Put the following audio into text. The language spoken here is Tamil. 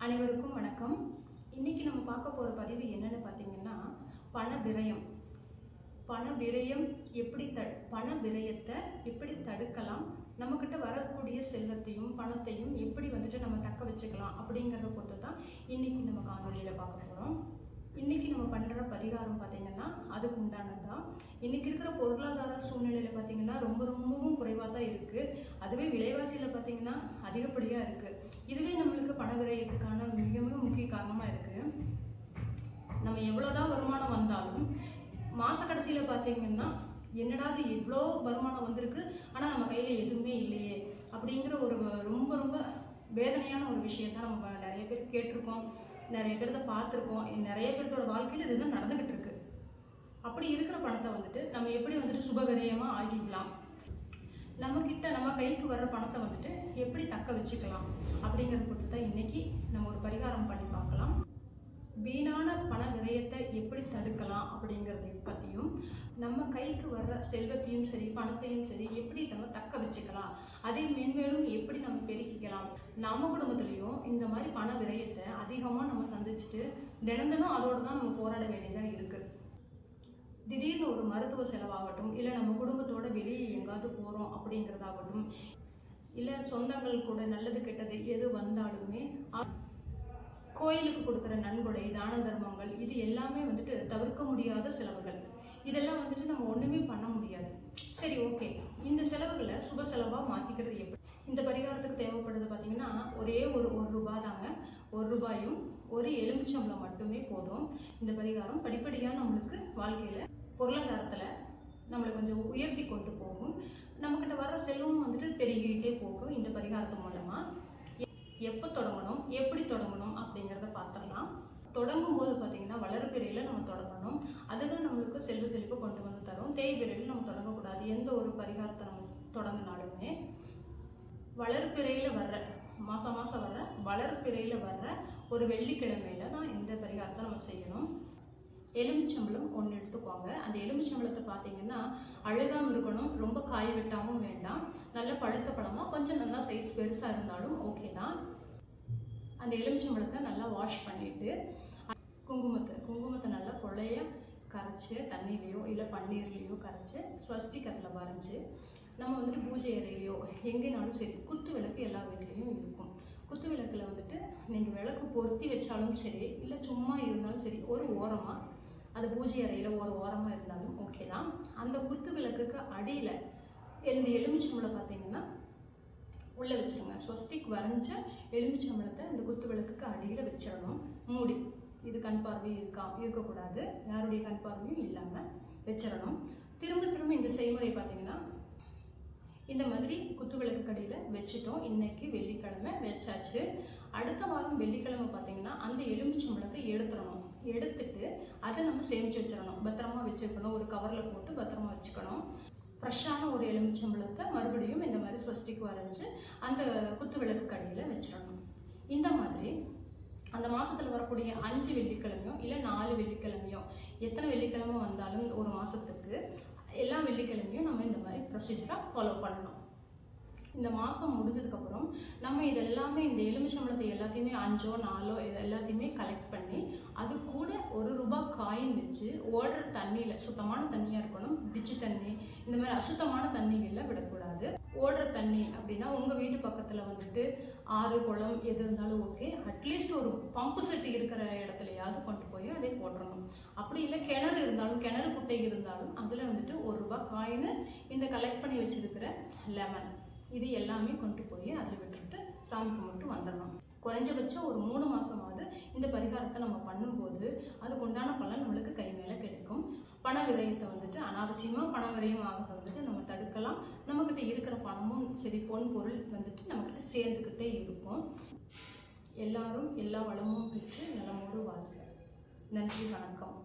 அனைவருக்கும் வணக்கம். இன்னைக்கு நம்ம பார்க்க போகிற பதிவு என்னன்னு பார்த்தீங்கன்னா பண விரயம் பண விரயம் எப்படி த பண விரயத்தை எப்படி தடுக்கலாம்? நம்மக்கிட்ட வரக்கூடிய செல்வத்தையும் பணத்தையும் எப்படி வந்துட்டு நம்ம தக்க வச்சுக்கலாம் அப்படிங்கிறத பொறுத்து தான் இன்னைக்கு நம்ம காணொலியில் பார்க்க போகிறோம் இன்றைக்கி நம்ம பண்ணுற பரிகாரம் பார்த்திங்கன்னா அதுக்கு உண்டானது தான் இன்றைக்கி இருக்கிற பொருளாதார சூழ்நிலையில் பார்த்தீங்கன்னா ரொம்ப ரொம்பவும் குறைவாக தான் இருக்குது பார்த்தீங்கன்னா அதிகப்படியாக இருக்குது இதுவே நம்மளுக்கு பண விரயத்துக்கான மிக மிக முக்கிய காரணமாக இருக்குது நம்ம எவ்வளோதான் வருமானம் வந்தாலும் மாத கடைசியில் பார்த்தீங்கன்னா என்னடா இது எவ்வளோ வருமானம் வந்திருக்கு ஆனால் நம்ம கையில் எதுவுமே இல்லையே அப்படிங்கிற ஒரு ரொம்ப ரொம்ப வேதனையான ஒரு விஷயத்தை நம்ம நிறைய பேர் கேட்டிருக்கோம். நிறைய பேர்த்த பார்த்துருக்கோம். நிறைய பேர்த்தோட வாழ்க்கையில் இதுதான் நடந்துக்கிட்டு இருக்கு. அப்படி இருக்கிற பணத்தை வந்துட்டு நம்ம எப்படி வந்துட்டு சுபகரியமாக ஆக்கிக்கலாம்? நம்ம கிட்ட நம்ம கைக்கு வர்ற பணத்தை வந்துட்டு எப்படி தக்க வச்சுக்கலாம் அப்படிங்கிறத பொறுத்து தான் இன்னைக்கு நம்ம ஒரு பரிகாரம் பண்ணி பார்க்கலாம். வீணான பண விரயத்தை எப்படி தடுக்கலாம் அப்படிங்கிறத பற்றியும் நம்ம கைக்கு வர்ற செல்வத்தையும் சரி பணத்தையும் சரி எப்படி நம்ம தக்க வச்சுக்கலாம் அதே மென்மேலும் எப்படி நம்ம பெருக்கிக்கலாம் நம்ம குடும்பத்துலேயும் இந்த மாதிரி பண விரயத்தை அதிகமாக நம்ம சந்திச்சுட்டு தினம் தினம் அதோடு தான் நம்ம போராட வேண்டியதாக இருக்குது திடீர்னு ஒரு மருத்துவ செலவாகட்டும் இல்லை நம்ம குடும்பத்தோட வெளியே எங்காவது போகிறோம் அப்படிங்கிறதாகட்டும் இல்லை சொந்தங்கள் கூட நல்லது கெட்டது எது வந்தாலுமே கோயிலுக்கு கொடுக்குற நன்கொடை தான தர்மங்கள் இது எல்லாமே வந்துட்டு தவிர்க்க முடியாத செலவுகள். இதெல்லாம் வந்துட்டு நம்ம ஒன்றுமே பண்ண முடியாது. சரி ஓகே. இந்த செலவுகளை சுப செலவாக மாற்றிக்கிறது எப்படி? இந்த பரிகாரத்துக்கு தேவைப்படுறது பார்த்தீங்கன்னா ஒரே ஒரு ஒரு ரூபாய் தாங்க ஒரு ரூபாயும் ஒரு எலுமிச்சம்பளம் மட்டுமே போதும். இந்த பரிகாரம் படிப்படியாக நம்மளுக்கு வாழ்க்கையில் பொருளாதாரத்தில் நம்மளை கொஞ்சம் உயர்த்தி கொண்டு போகும். நம்மக்கிட்ட வர்ற செல்வம் வந்துட்டு பெருகிட்டே போகும் இந்த பரிகாரத்து மூலமாக எப்போ தொடங்கணும் எப்படி தொடங்கணும் அப்படிங்கிறத பார்த்துடலாம் தொடங்கும் போது பார்த்தீங்கன்னா வளர்பிறையில் நம்ம தொடங்கணும். அதுதான் நம்மளுக்கு செல்வ செழிப்பு கொண்டு வந்து தரும். தேய்பிறையில் நம்ம தொடங்கக்கூடாது. எந்த ஒரு பரிகாரத்தை நம்ம தொடங்கினாலுமே வளர்பிறையில் வர்ற மாதம் மாதம் வர்ற வளர்பிறையில் வர்ற ஒரு வெள்ளிக்கிழமையில தான் இந்த பரிகாரத்தை நம்ம செய்யணும். எலுமிச்சம்பழம் ஒன்று எடுத்துக்கோங்க. அந்த எலுமிச்சம்பழத்தை பார்த்தீங்கன்னா அழுகாமல் இருக்கணும் ரொம்ப காய வெட்டாமல் வேண்டாம். நல்ல பழுத்த பழமாக கொஞ்சம் நல்லா சைஸ் பெருசாக இருந்தாலும் ஓகே தான். அந்த எலுமிச்சம்பழத்தை நல்லா வாஷ் பண்ணிவிட்டு குங்குமத்தை குங்குமத்தை நல்லா கொள்ளைய கரைச்சி தண்ணியிலையோ இல்லை பன்னீர்லேயோ கரைச்சி ஸ்வஸ்டிகத்தில் வரைஞ்சி நம்ம வந்துட்டு பூஜை அறையிலையோ எங்கேனாலும் சரி குத்து விளக்கு எல்லா வீட்லேயும் இருக்கும். குத்து விளக்கில் வந்துட்டு நீங்கள் விளக்கு பொருத்தி வச்சாலும் சரி இல்லை சும்மா இருந்தாலும் சரி ஒரு ஓரமாக அது பூஜை அறையில் ஒரு ஓரமாக இருந்தாலும் ஓகே தான். அந்த குத்து விளக்குக்கு அடியில் இந்த எலுமிச்சம்பழம் பார்த்தீங்கன்னா உள்ளே வச்சிருங்க. ஸ்வஸ்திக் வரைஞ்ச எலுமிச்சம்பளத்தை இந்த குத்து விளக்குக்கு அடியில் வச்சிடணும். மூடி. இது கண் பார்வை இருக்கா இருக்கக்கூடாது. யாருடைய கண் பார்வையும் இல்லாமல் வச்சிடணும். திரும்ப திரும்ப இந்த செய்முறை பார்த்தீங்கன்னா இந்த மாதிரி குத்துவிளக்கு கடையில் வச்சுட்டோம். இன்னைக்கு வெள்ளிக்கிழமை வச்சாச்சு. அடுத்த வாரம் வெள்ளிக்கிழமை பார்த்தீங்கன்னா அந்த எலுமிச்சம்பழத்தை எடுத்துடணும். எடுத்துட்டு அதை நம்ம சேமிச்சு வச்சிடணும். பத்திரமா வச்சிருக்கணும். ஒரு கவரில் போட்டு பத்திரமா வச்சுக்கணும். ஃப்ரெஷ்ஷான ஒரு எலுமிச்சம்பழத்தை மறுபடியும் இந்த மாதிரி ஸ்வஸ்டிக் வரைஞ்சி அந்த குத்து விளக்கு கடையில் வச்சிடணும். இந்த மாதிரி அந்த மாதத்தில் வரக்கூடிய அஞ்சு வெள்ளிக்கிழமையோ இல்லை நாலு வெள்ளிக்கிழமையோ எத்தனை வெள்ளிக்கிழமை வந்தாலும் ஒரு மாதத்துக்கு எல்லா வெள்ளிக்கிழமையும் நம்ம இந்த மாதிரி ப்ரொசீஜராக ஃபாலோ பண்ணணும். இந்த மாதம் முடிஞ்சதுக்கப்புறம் நம்ம இது எல்லாமே இந்த எலுமிச்சம்பழத்தை எல்லாத்தையுமே அஞ்சோ நாலோ இது எல்லாத்தையுமே கலெக்ட் பண்ணி அது கூட ஒரு ரூபாய் காயின் வச்சு ஓடுற தண்ணியில் சுத்தமான தண்ணியாக இருக்கணும் டிச்சு தண்ணி இந்த மாதிரி அசுத்தமான தண்ணிகளில் விடக்கூடாது. ஓடுற தண்ணி அப்படின்னா உங்கள் வீட்டு பக்கத்தில் வந்துட்டு ஆறு குளம் எது இருந்தாலும் ஓகே அட்லீஸ்ட் ஒரு பம்பு செட்டு இருக்கிற இடத்துலையாவது கொண்டு போய் அதை போட்டுடணும் அப்படி இல்லை கிணறு இருந்தாலும் கிணறு குட்டை இருந்தாலும் அதில் வந்துட்டு ஒரு ரூபாய் காயின் இந்த கலெக்ட் பண்ணி வச்சுருக்கிற லெமன் இது எல்லாமே கொண்டு போய் அதில் விட்டுட்டு சாமி கும்பிட்டு வந்துடணும் குறைஞ்சபட்சம் ஒரு மூணு மாதமாவது இந்த பரிகாரத்தை நம்ம பண்ணும்போது அதுக்கு உண்டான பலன் நம்மளுக்கு கை மேலே கிடைக்கும். பண விரயத்தை வந்துட்டு அனாவசியமாக பண விரயம் ஆகிறத வந்துட்டு நம்ம தடுக்கலாம். நம்மக்கிட்ட இருக்கிற பணமும் சரி பொன் பொருள் வந்துட்டு நம்மக்கிட்ட சேர்ந்துக்கிட்டே இருக்கும். எல்லாரும் எல்லா வளமும் பெற்று நலமோடு வாழ்க. நன்றி வணக்கம்.